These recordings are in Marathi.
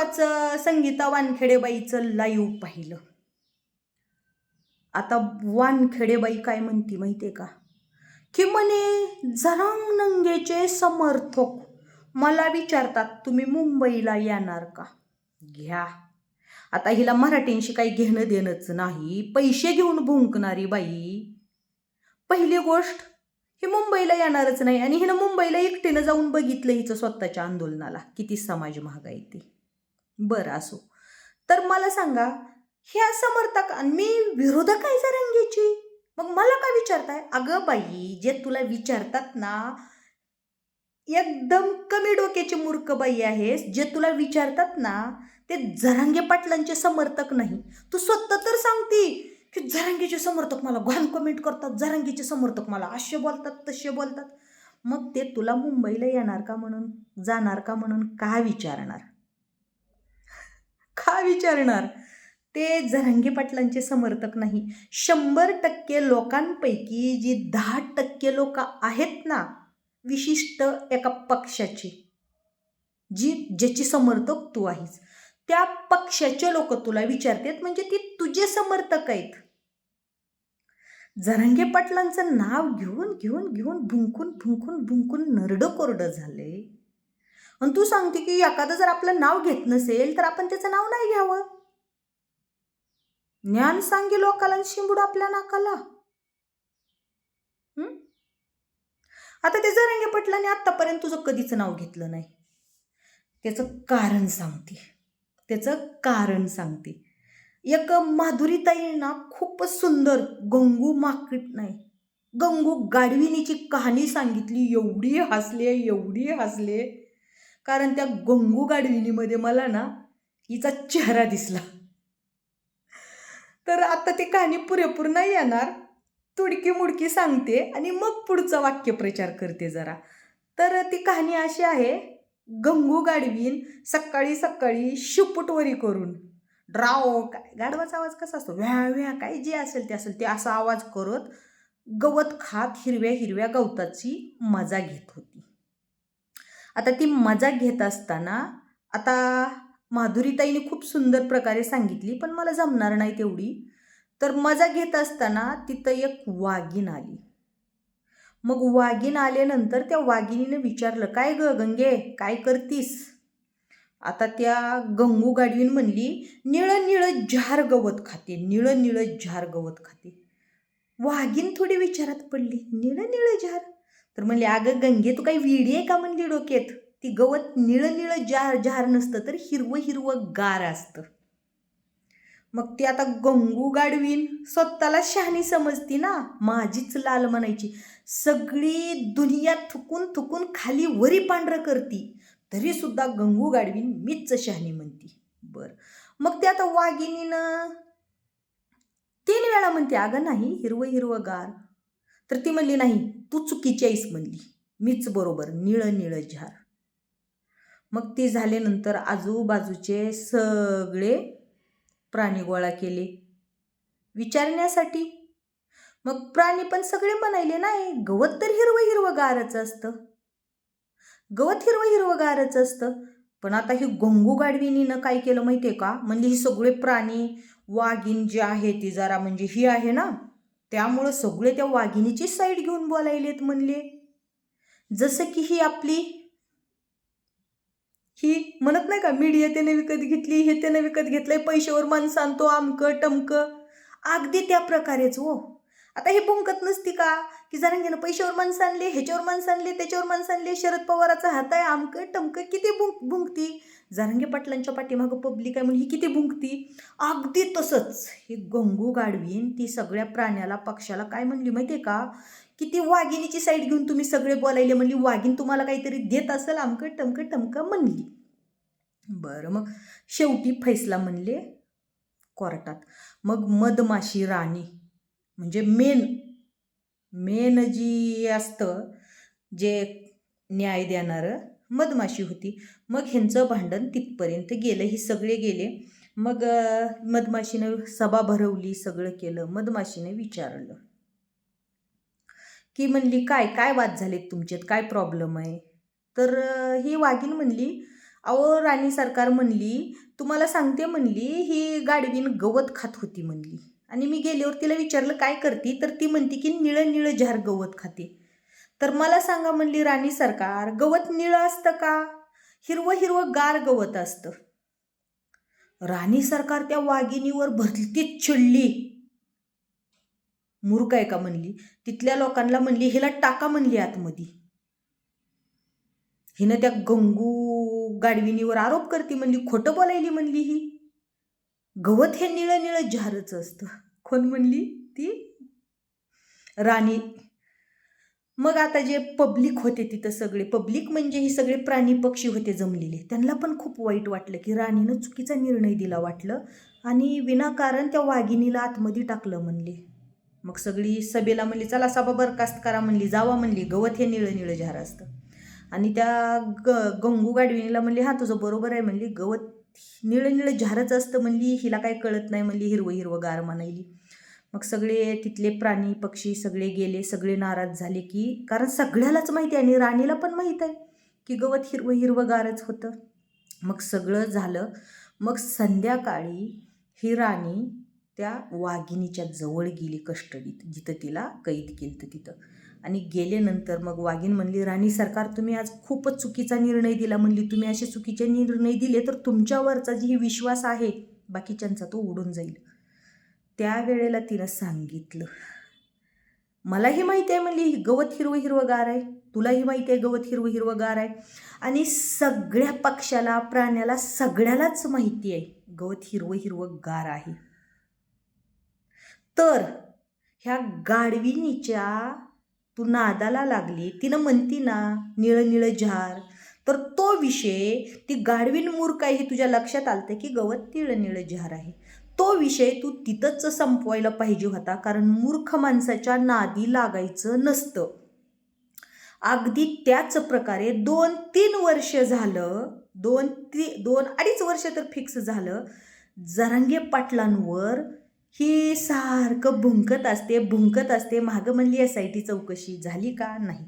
परवाचं संगीता वानखेडेबाईचं लाईव्ह पाहिलं. आता वानखेडेबाई काय म्हणती आहे का? की म्हणे जरांगनंगेचे समर्थक मला विचारतात तुम्ही मुंबईला येणार का? घ्या. आता हिला मराठींशी काही घेणं देणंच नाही. पैसे घेऊन भुंकणारी बाई. पहिली गोष्ट ही मुंबईला येणारच नाही आणि हिनं मुंबईला एकटीनं जाऊन बघितलं हिचं स्वतःच्या आंदोलनाला. किती समाज महागाई ती. बरं असो. तर मला सांगा ह्या समर्थक आणि मी विरोधक आहे जरंगीची? मग मला काय विचारताय? अगं बाई जे तुला विचारतात ना एकदम कमी डोक्याची मूर्ख बाई आहेस. जे तुला विचारतात ना ते जरांगे पाटलांचे समर्थक नाही. तू स्वतः तर सांगती की जरांगीचे समर्थक मला घाण कमेंट करतात जरांगीचे समर्थक मला असे बोलतात तसे बोलतात. मग ते तुला मुंबईला येणार का म्हणून जाणार का म्हणून का विचारणार? का विचारणार? ते जरांगी पाटलांचे समर्थक नाही. शंभर टक्के लोकांपैकी जी दहा टक्के लोक आहेत ना विशिष्ट एका पक्षाची जी ज्याची समर्थक तू आहेस त्या पक्षाचे लोक तुला विचारतात म्हणजे ती तुझे समर्थक आहेत. झरंगे पाटलांचं नाव घेऊन घेऊन घेऊन भुंकून भुंकून भुंकून नरडं कोरडं झाले आणि तू सांगते की एखादं जर आपलं नाव घेत नसेल तर आपण त्याचं नाव नाही घ्यावं. ज्ञान सांगे लोकाला आणि शिंबूड आपल्या नाकाला. आता ते पटलं आणि आत्तापर्यंत तुझं कधीच नाव घेतलं नाही. त्याचं कारण सांगते. त्याचं कारण सांगते. एक माधुरीताई ना खूपच सुंदर गंगू माकड नाही. गंगू गाडविणीची कहाणी सांगितली एवढी हसले एवढी हसले. कारण त्या गंगू गाडविनीमध्ये मला ना हिचा चेहरा दिसला. तर आता ती कहाणी पुरेपूर नाही येणार. तुडकी मुडकी सांगते आणि मग पुढचा वाक्यप्रचार करते जरा. तर ती कहाणी अशी आहे गंगू गाडवीन सकाळी सकाळी शिपुटवरी करून ड्राव काय गाढवाचा आवाज कसा असतो? व्या व्या काय जे असेल ते असेल ते असा आवाज करत गवत खात हिरव्या हिरव्या गवताची मजा घेत होती. आता ती मजा घेत असताना आता माधुरीताईने खूप सुंदर प्रकारे सांगितली पण मला जमणार नाही तेवढी. तर मजा घेत असताना तिथं एक वाघीण आली. मग वाघीण आल्यानंतर त्या वाघिणीनं विचारलं काय ग गंगे काय करतीस? आता त्या गंगू गाडवीन म्हणली निळं निळं झार गवत खाते निळं निळं झार गवत खाते. वाघीण थोडी विचारात पडली निळं निळं झार? तर म्हणली अगं गंगे तू काही विडी आहे का म्हणली डोक्यात? ती गवत निळं निळं जार जार नसतं तर हिरवं हिरवं गार असतं. मग ती आता गंगू गाडवीन स्वतःला शहाणी समजती ना माझीच लाल म्हणायची. सगळी दुनिया थुकून थुकून खाली वरी पांढरं करती. तरी सुद्धा गंगू गाडवीन मीच शहाणी म्हणती. बर. मग ते आता वाघिणीनं तीन वेळा म्हणते अगं नाही हिरवं हिरवं गार. तर ती म्हणली नाही तू चुकीची आईस म्हणली. मीच बरोबर. निळं निळं झार. मग ते झाल्यानंतर आजूबाजूचे सगळे प्राणी गोळा केले. विचारण्यासाठी. मग प्राणी पण सगळे म्हणायले नाही. गवत तर हिरवं हिरवं गारच असतं. गवत हिरवं हिरवं गारच असतं. पण आता ही गंगू गाडविनीनं काय केलं माहिती आहे का? म्हणजे ही सगळे प्राणी वाघीण जे आहे ती जरा म्हणजे ही आहे ना? त्यामुळं सगळे त्या वाघिणीची साईड घेऊन बोलायलेत म्हणले. जसं की ही आपली ही म्हणत नाही का मीडिया त्याने विकत घेतली हे त्याने विकत घेतलंय पैशावर माणसं आणतो आमकं टमकं. अगदी त्या प्रकारेच हो. आता हे भुंकत नसती का? की जरांगेनं पैशावर माणसं आणले ह्याच्यावर माणसं आणले त्याच्यावर माणसं आणले शरद पवाराचा हात आहे आमकं टमकं किती भुंक भुंकती. जारंगे पाटलांच्या पाठीमागं पब्लिक आहे म्हणून ही किती भुंकती. अगदी तसंच ही गंगू गाडवीन ती सगळ्या प्राण्याला पक्षाला काय म्हणली माहिती आहे का? की ती वाघिणीची साईड घेऊन तुम्ही सगळे बोलायले म्हणली वाघीण तुम्हाला काहीतरी देत असेल आमकं टमकं टमकं म्हणली. बरं मग शेवटी फैसला म्हणले कोर्टात. मग मधमाशी राणी म्हणजे मेन मेन जी असतं जे न्याय देणारं मधमाशी होती. मग ह्यांचं भांडण तिथपर्यंत गेलं. ही सगळे गेले. मग मधमाशीनं सभा भरवली सगळं केलं. मधमाशीने विचारलं की म्हणली काय काय वाद झालेत तुमच्यात? काय प्रॉब्लेम आहे? तर ही वाघीण म्हणली अहो राणी सरकार म्हणली तुम्हाला सांगते म्हणली ही गाडवीन गवत खात होती म्हणली. आणि मी गेल्यावर तिला विचारलं काय करती? तर ती म्हणते की निळं निळं झार गवत खाते. तर मला सांगा म्हणली राणी सरकार गवत निळं असतं का? हिरवं हिरवं गार गवत असतं. राणी सरकार त्या वाघिणीवर भरतीच चिडली. मूर्ख आहे का म्हणली? तिथल्या लोकांना म्हणली हिला टाका म्हणली आतमध्ये. हिनं त्या गंगू गाडविणीवर आरोप करते म्हणली खोटं बोलायली म्हणली ही. गवत हे निळं निळं झारच असतं. कोण म्हणली ती? राणी. मग आता जे पब्लिक होते तिथं सगळे पब्लिक म्हणजे ही सगळे प्राणी पक्षी होते जमलेले. त्यांना पण खूप वाईट वाटलं की राणीनं चुकीचा निर्णय दिला वाटलं आणि विनाकारण त्या वाघिणीला आतमध्ये टाकलं म्हणले. मग सगळी सभेला म्हणली चला सभा बरखास्त करा म्हणली जावा म्हणली गवत हे निळं निळं झार असतं. आणि त्या ग गंगू गाडविणीला म्हणली हा तुझं बरोबर आहे म्हणली गवत निळं निळं झारच असतं म्हणली हिला काय कळत नाही म्हणली हिरवं हिरवं गार म्हणायली. मग सगळे तिथले प्राणी पक्षी सगळे गेले सगळे नाराज झाले की कारण सगळ्यालाच माहिती आहे आणि राणीला पण माहीत आहे की गवत हिरवं हिरवं गारच होतं. मग सगळं झालं. मग संध्याकाळी ही राणी त्या वाघिणीच्या जवळ गेली कस्टडीत जिथं तिला कैद केलं तिथं. आणि गेल्यानंतर मग वाघीण म्हणली राणी सरकार तुम्ही आज खूपच चुकीचा निर्णय दिला. म्हणली तुम्ही असे चुकीचे निर्णय दिले तर तुमच्यावरचा जी विश्वास आहे बाकीच्यांचा तो उडून जाईल. त्यावेळेला तिनं सांगितलं मलाही माहिती आहे म्हणली गवत हिरवं हिरवंगार आहे. तुलाही माहिती आहे गवत हिरवं हिरवंगार आहे. आणि सगळ्या पक्षाला प्राण्याला सगळ्यालाच माहिती आहे गवत हिरवं हिरवंगार आहे. तर ह्या गाडविणीच्या तू नादाला लागली तिनं म्हणती ना निळं निळं झार. तर तो विषय ती गाढवीन मूर्ख आहे हे तुझ्या लक्षात आलतं की गवत निळं निळं झार आहे? तो विषय तू तिथंच संपवायला पाहिजे होता कारण मूर्ख माणसाच्या नादी लागायचं नसतं. अगदी त्याच प्रकारे दोन तीन वर्ष झालं दोन ती दोन अडीच वर्ष तर फिक्स झालं जरांगे पाटलांवर ही सारखं भुंकत असते भुंकत असते. मागं म्हणली एस आय टी चौकशी झाली का? नाही.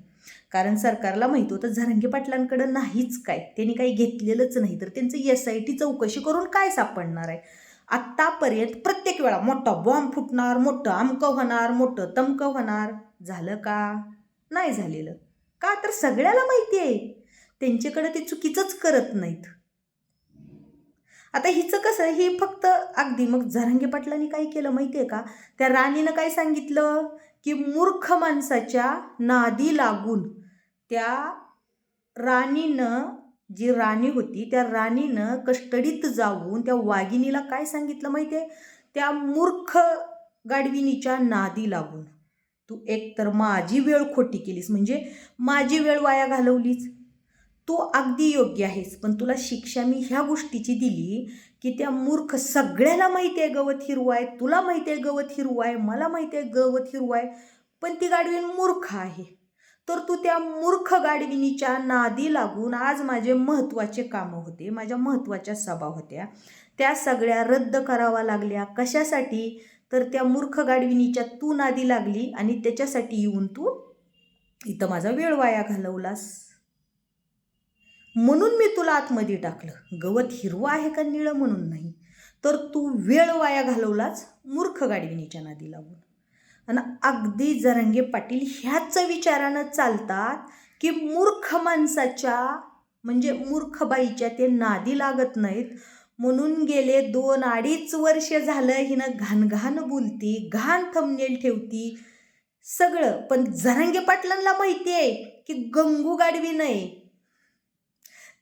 कारण सरकारला माहीत होतं झरंगे पाटलांकडं नाहीच काय. त्यांनी काही घेतलेलंच नाही. तर त्यांचं एस आय टी चौकशी करून काय सापडणार आहे? आत्तापर्यंत प्रत्येक वेळा मोठा बॉम्ब फुटणार मोठं अमकं होणार मोठं तमकं होणार. झालं का? नाही झालेलं. का? तर सगळ्याला माहिती आहे. त्यांच्याकडे ते चुकीचंच करत नाहीत. आता हिचं कसं ही फक्त अगदी मग झरांगे पाटलांनी काय केलं माहिती आहे का? त्या राणीनं काय सांगितलं? की मूर्ख माणसाच्या नादी लागून त्या राणीनं जी राणी होती त्या राणीनं कस्टडीत जाऊन त्या वाघिणीला काय सांगितलं माहिती आहे त्या मूर्ख गाडविणीच्या नादी लागून. तू एकतर माझी वेळ खोटी केलीस म्हणजे माझी वेळ वाया घालवलीच तू अगदी योग्य आहेस. पण तुला शिक्षा मी ह्या गोष्टीची दिली की त्या मूर्ख सगळ्याला माहिती आहे गवत हिरवं आहे तुला माहिती आहे गवत हिरवं आहे मला माहिती आहे गवत हिरवं आहे पण ती गाडवीन मूर्ख आहे. तर तू त्या मूर्ख गाडविणीच्या नादी लागून आज माझे महत्त्वाचे कामं होते माझ्या महत्त्वाच्या सभा होत्या. त्या सगळ्या रद्द कराव्या लागल्या. कशासाठी? तर त्या मूर्ख गाडविणीच्या तू नादी लागली आणि त्याच्यासाठी येऊन तू इथं माझा वेळ वाया घालवलास. म्हणून मी तुला आतमध्ये टाकलं. गवत हिरवं आहे का निळं म्हणून नाही. तर तू वेळ वाया घालवलाच मूर्ख गाडविणीच्या नादी लागून. आणि अगदी जरंगे पाटील ह्याच विचारानं चालतात की मूर्ख माणसाच्या म्हणजे मूर्ख बाईच्या ते नादी लागत नाहीत. म्हणून गेले दोन अडीच वर्ष झालं हिनं घाण घाण बोलती घाण थंबनेल ठेवती. सगळं. पण जरंगे पाटलांना माहिती आहे की गंगू गाडवी नाही.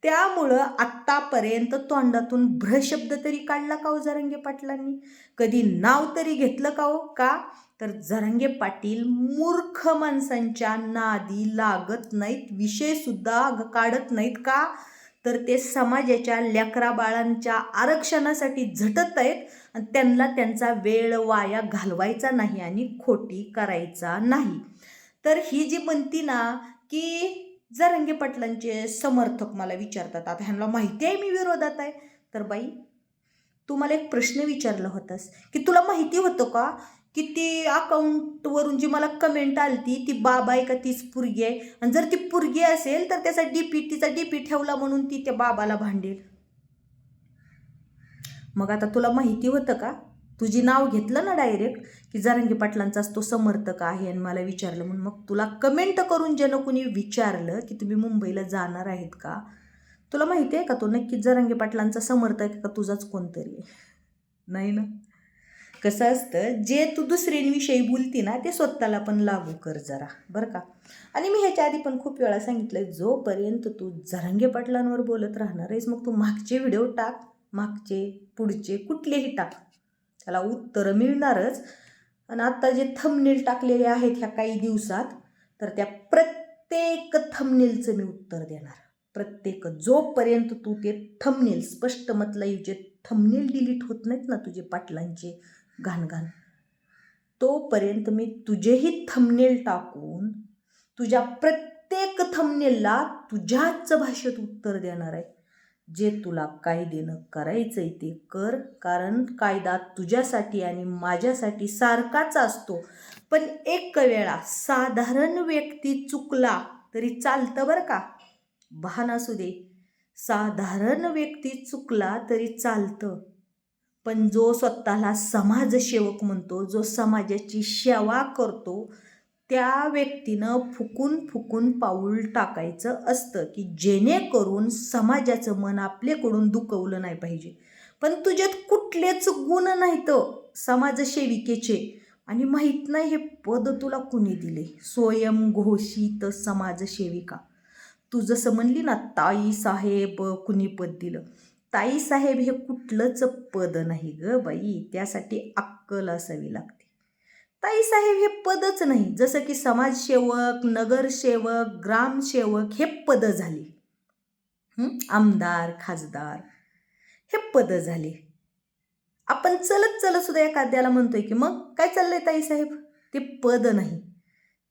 त्यामुळं आत्तापर्यंत तोंडातून भ्रशब्द तरी काढला का हो जरंगे पाटलांनी? कधी नाव तरी घेतलं का हो? का? तर जरंगे पाटील मूर्ख माणसांच्या नादी लागत नाहीत विषयसुद्धा काढत नाहीत का? तर ते समाजाच्या लेकरा बाळांच्या आरक्षणासाठी झटत आहेत आणि त्यांना त्यांचा वेळ वाया घालवायचा नाही आणि खोटी करायचा नाही. तर ही जी म्हणती ना की जरंगे पाटलांचे समर्थक मला विचारतात आता ह्यांना माहिती आहे मी विरोधात आहे. तर बाई तू मला एक प्रश्न विचारला होतास की तुला माहिती होतं का की ती अकाउंटवरून जी मला कमेंट आलती ती बाबा आहे का तीच पुरगी आहे? आणि जर ती पुरगी असेल तर त्याचा डीपी तिचा डीपी ठेवला म्हणून ती त्या बाबाला भांडेल. मग आता तुला माहिती होतं का तुझी नाव घेतलं ना डायरेक्ट की जरांगी पाटलांचाच तो समर्थक आहे आणि मला विचारलं म्हणून मग तुला कमेंट करून ज्यानं कुणी विचारलं की तुम्ही मुंबईला जाणार आहेत का? तुला माहिती आहे का तो नक्कीच जरांगी पाटलांचा समर्थक आहे का तुझाच कोणतरी आहे? नाही ना? कसं असतं जे तू दुसऱ्यांविषयी बोलती ना ते स्वतःला पण लागू कर जरा बरं का? आणि मी ह्याच्या आधी पण खूप वेळा सांगितलं जोपर्यंत तू जरांगे पाटलांवर बोलत राहणार आहेस मग तू मागचे व्हिडिओ टाक मागचे पुढचे कुठलेही टाक. त्याला उत्तरं मिळणारच. आणि आता जे थंबनेल टाकलेले आहेत ह्या काही दिवसात तर त्या प्रत्येक थंबनेलचं मी उत्तर देणार. प्रत्येक जोपर्यंत तू ते थंबनेल स्पष्ट मतलब जे थंबनेल डिलीट होत नाहीत ना तुझे पाटलांचे घाणघाण तोपर्यंत मी तुझेही थंबनेल टाकून तुझ्या प्रत्येक थंबनेलला तुझ्याच भाषेत उत्तर देणार आहे. जे तुला कायदेनं आहे ते कर कारण कायदा तुझ्यासाठी आणि माझ्यासाठी सारखाच असतो. पण एक वेळा साधारण व्यक्ती चुकला तरी चालतं बरं का? भान असू दे. साधारण व्यक्ती चुकला तरी चालतं. पण जो स्वतःला समाजसेवक म्हणतो जो समाजाची सेवा करतो त्या व्यक्तीनं फुकून फुकून पाऊल टाकायचं असतं की जेणेकरून समाजाचं मन आपल्याकडून दुखवलं नाही पाहिजे. पण तुझ्यात कुठलेच गुण नाहीत समाजसेविकेचे. आणि माहीत नाही हे पद तुला कुणी दिले? स्वयंघोषित समाजसेविका. तू जसं म्हणली ना ताई साहेब कुणी पद दिलं? ताई साहेब हे कुठलंच पद नाही ग बाई. त्यासाठी अक्कल असावी लागते. ताई साहेब हे पदच नाही. जसं की समाजसेवक नगरसेवक ग्रामसेवक हे पद झाली. आमदार खासदार हे पद झाले. आपण चलत चलत सुद्धा एखाद्याला म्हणतोय की मग काय चाललंय ताई साहेब ते पद नाही.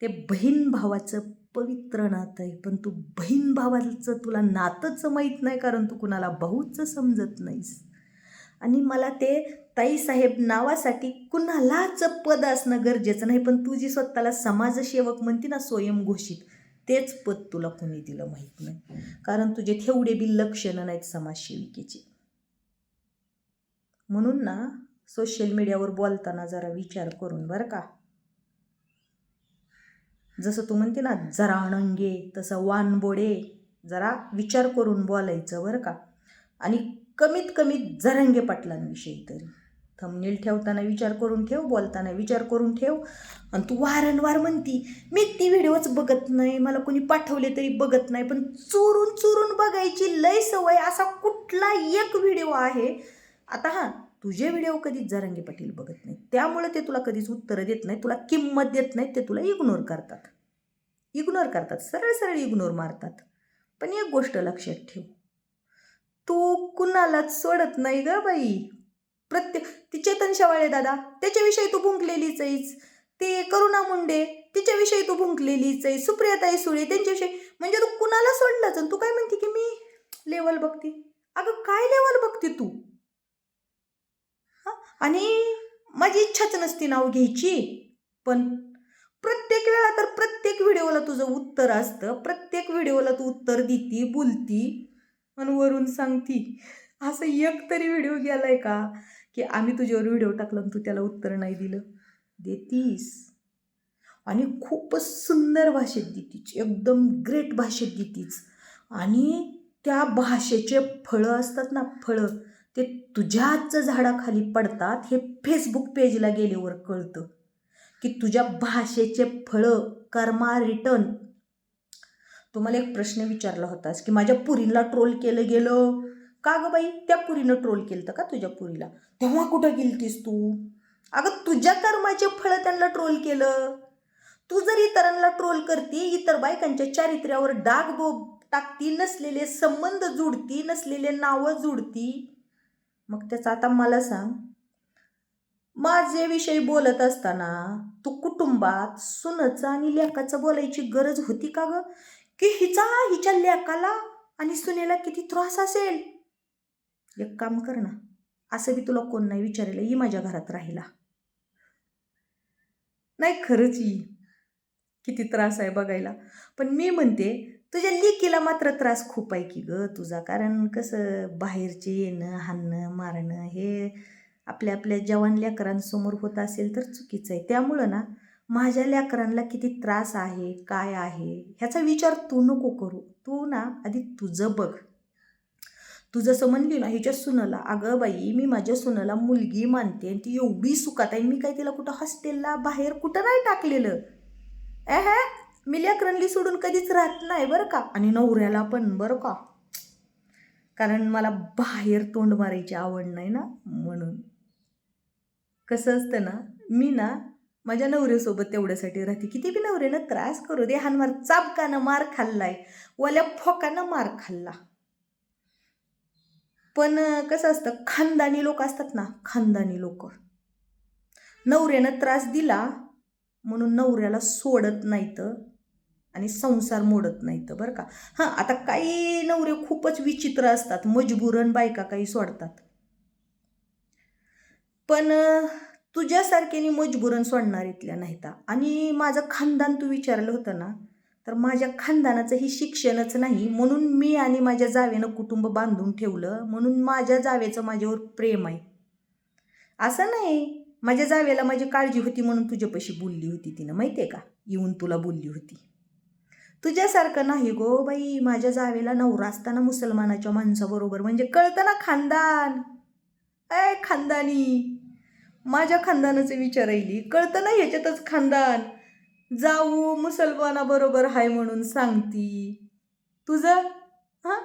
ते बहीण भावाचं पवित्र नातं आहे. पण तू बहीण भावाचं तुला नातंच माहीत नाही कारण तू कुणाला भाऊच समजत नाहीस. आणि मला ते ताईसाहेब नावासाठी कुणालाच पद असणं गरजेचं नाही पण तू जी स्वतःला समाजसेवक म्हणते ना स्वयंघोषित तेच पद तुला कोणी दिलं माहीत नाही. कारण तुझे तेवढे बी लक्षणं नाहीत समाजसेविकेचे. म्हणून ना सोशल मीडियावर बोलताना जरा विचार करून बरं का. जसं तू म्हणते ना जरा अणंगे तसं वानबोडे जरा विचार करून बोलायचं बरं का. आणि कमीत कमी जरंगे पाटलांविषयी तरी. थंबनेल ठेवताना विचार करून ठेव बोलताना विचार करून ठेव. आणि तू वारंवार म्हणती मी ती व्हिडिओच बघत नाही मला कोणी पाठवले तरी बघत नाही पण चोरून चोरून बघायची लय सवय असा कुठला एक व्हिडिओ आहे. आता हां तुझे व्हिडिओ कधीच जरांगे पाटील बघत नाही त्यामुळे ते तुला कधीच उत्तरं देत नाही तुला किंमत देत नाहीत ते तुला इग्नोर करतात. इग्नोर करतात. सरळ सरळ इग्नोर मारतात. पण एक गोष्ट लक्षात ठेव. तू कुणालाच सोडत नाही ग बाई. प्रत्येक ती चेतन शेवाळे दादा त्याच्याविषयी तू भुंकलेलीच आहेस. ते करुणा मुंडे तिच्याविषयी तू भुंकलेलीच आहे सुप्रियाताई सुळे त्यांच्याविषयी म्हणजे तू कुणाला सोडलाच आणि तू काय म्हणते की मी लेवल बघते? अगं काय लेवल बघते तू? हा? आणि माझी इच्छाच नसती नाव घ्यायची. पण प्रत्येक वेळा तर प्रत्येक व्हिडिओला तुझं उत्तर असतं. प्रत्येक व्हिडिओला तू उत्तर देती बोलती आणि वरून सांगती. असं एक तरी व्हिडिओ गेलाय का? की आम्ही तुझ्यावर व्हिडिओ टाकला आणि तू त्याला उत्तर नाही दिलं. देतीस. आणि खूपच सुंदर भाषेत देतीच एकदम ग्रेट भाषेत देतीच आणि त्या भाषेचे फळं असतात ना फळं ते तुझ्याच झाडाखाली पडतात हे फेसबुक पेजला गेल्यावर कळतं. की तुझ्या भाषेचे फळं कर्मा रिटर्न तुम्हाला एक प्रश्न विचारला होतास की माझ्या पुरीला ट्रोल केलं गेलं? का ग बाई? त्या पुरीनं ट्रोल केलं का तुझ्या पुरीला? तेव्हा कुठं गेलतीस तू? अगं तुझ्या कर्माचे फळं त्यांना ट्रोल केलं. तू जर इतरांना ट्रोल करते इतर बायकांच्या चारित्र्यावर डाग बो टाकती नसलेले संबंध जुडती नसलेले नावं जुडती. मग त्याचा आता मला सांग. माझे विषयी बोलत असताना तू कुटुंबात सुनचं आणि लेकाचं बोलायची गरज होती का ग? की हिचा हिच्या लेकाला आणि सुनेला किती त्रास असेल? एक काम कर ना. असं बी तुला कोण नाही विचारायला ही माझ्या घरात राहिला नाही खरंच ही किती त्रास आहे बघायला. पण मी म्हणते तुझ्या लेकीला मात्र त्रास खूप आहे की ग तुझा. कारण कसं बाहेरचे येणं हाणणं मारणं हे आपल्या आपल्या जवान लेकरांसमोर होत असेल तर चुकीचं आहे. त्यामुळं ना माझ्या लेकरांना किती त्रास आहे काय आहे ह्याचा विचार तू नको करू. तू ना आधी तुझं बघ. तू जसं म्हणली ना हिच्या सुनाला अगं बाई मी माझ्या सुनाला मुलगी मानते आणि ती एवढी सुखात आहे मी काय तिला कुठं हॉस्टेलला बाहेर कुठं नाही टाकलेलं? एहे मी लेकरांली सोडून कधीच राहत नाही बरं का? आणि नवऱ्याला पण बरं का? कारण मला बाहेर तोंड मारायची आवड नाही ना म्हणून. कसं असतं ना मी ना माझ्या नवऱ्यासोबत तेवढ्यासाठी राहते. किती बी नवऱ्यानं त्रास करू दे हानमार चापकानं मार खाल्लाय वल्या फोकानं मार खाल्ला. पण कसं असतं खानदानी लोक असतात ना खानदानी लोक. नवऱ्यानं त्रास दिला म्हणून नवऱ्याला सोडत नाहीत आणि संसार मोडत नाहीत बरं का? हां आता काही नवरे खूपच विचित्र असतात मजबूरन बायका काही सोडतात. पण तुझ्यासारख्याने मजबूरन सोडणार इथल्या नाहीत. आणि माझं खानदान तू विचारलं होतं ना तर माझ्या खानदानाचं हे शिक्षणच नाही. म्हणून मी आणि माझ्या जावेनं कुटुंब बांधून ठेवलं. म्हणून माझ्या जावेचं माझ्यावर प्रेम आहे. असं नाही. माझ्या जावेला माझी काळजी होती म्हणून तुझ्यापाशी बोलली होती तिनं माहिती आहे का? येऊन तुला बोलली होती. तुझ्यासारखं नाही गो बाई. माझ्या जावेला नवरा असताना मुसलमानाच्या माणसाबरोबर म्हणजे कळतं ना खानदान? अय खानदानी! माझ्या खानदानाचे विचारायली कळतं ना ह्याच्यातच खानदान? जाऊ मुसलमानाबरोबर हाय म्हणून सांगती. तुझं हां?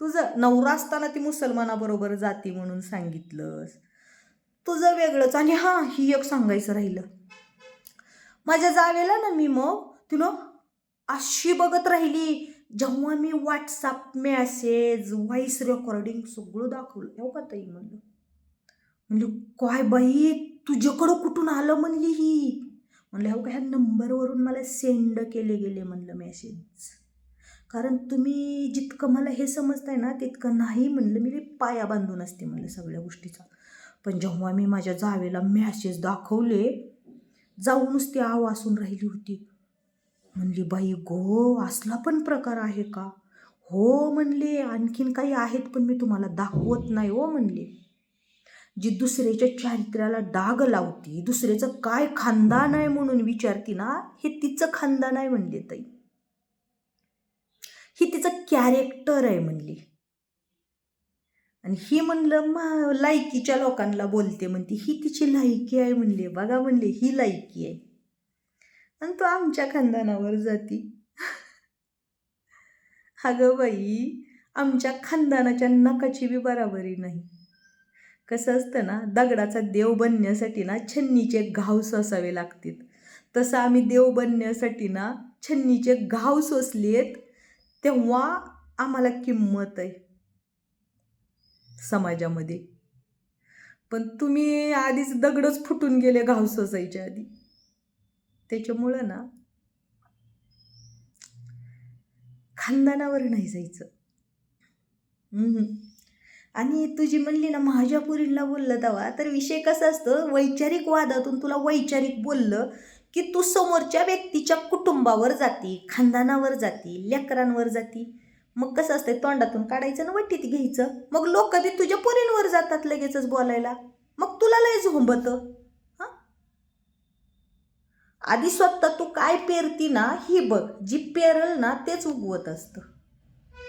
तुझं नवरा असताना ती मुसलमानाबरोबर जाती म्हणून सांगितलंस. तुझं वेगळंच. आणि हां ही एक सांगायचं राहिलं. माझ्या जावेला ना मी मग तुला अशी बघत राहिली जेव्हा मी व्हॉट्सअप मेसेज व्हॉइस रेकॉर्डिंग सगळं दाखवलं. हो का ताई म्हणलं? म्हणलं काय बाई तुझ्याकडं कुठून आलं म्हणली ही? म्हणलं हो का ह्या नंबरवरून मला सेंड केले गेले म्हणलं मेसेज कारण तुम्ही जितकं मला हे समजताय ना तितकं नाही म्हणलं मी पाया बांधून असते म्हणलं सगळ्या गोष्टीचा. पण जेव्हा मी माझ्या जावेला मॅसेज दाखवले जाऊनच ती आव असून राहिली होती. म्हणली बाई गो असला पण प्रकार आहे का? हो म्हणले आणखीन काही आहेत पण मी तुम्हाला दाखवत नाही हो म्हणले. जी दुसऱ्याच्या चारित्र्याला डाग लावती दुसऱ्याचं काय खानदान आहे म्हणून विचारती ना हे तिचं खानदान आहे म्हणले ताई. ही तिचं कॅरेक्टर आहे म्हणली. आणि ही म्हणलं मा लायकीच्या लोकांना बोलते म्हणते ही तिची लायकी आहे म्हणले बघा म्हणले ही लायकी आहे. आणि तो आमच्या खानदानावर जाती. अगं बाई आमच्या खानदानाच्या नकाची बी बराबरी नाही. कसं असतं ना दगडाचा देव बनण्यासाठी ना छन्नीचे घाव सोसावे लागतात. तसं आम्ही देव बनण्यासाठी ना छन्नीचे घाव सोसलेत तेव्हा आम्हाला किंमत आहे. समाजामध्ये. पण तुम्ही आधीच दगडच फुटून गेले घाव सोसायच्या आधी. त्याच्यामुळं ना खानदानावर नाही जायचं. आणि तुझी म्हणली ना माझ्या पुरीला बोललं तेव्हा तर विषय कसा असतो? वैचारिक वादातून तुला वैचारिक बोललं की तू समोरच्या व्यक्तीच्या कुटुंबावर जाती खानदानावर जाती लेकरांवर जाती. मग कसं असतंय? तोंडातून काढायचं ना वटीत घ्यायचं. मग लोक बी तुझ्या पोरींवर जातात लगेचच बोलायला. मग तुला लय झोंबत हां? आधी स्वतः तू काय पेरती ना ही बघ जी पेरल ना तेच उगवत असतं.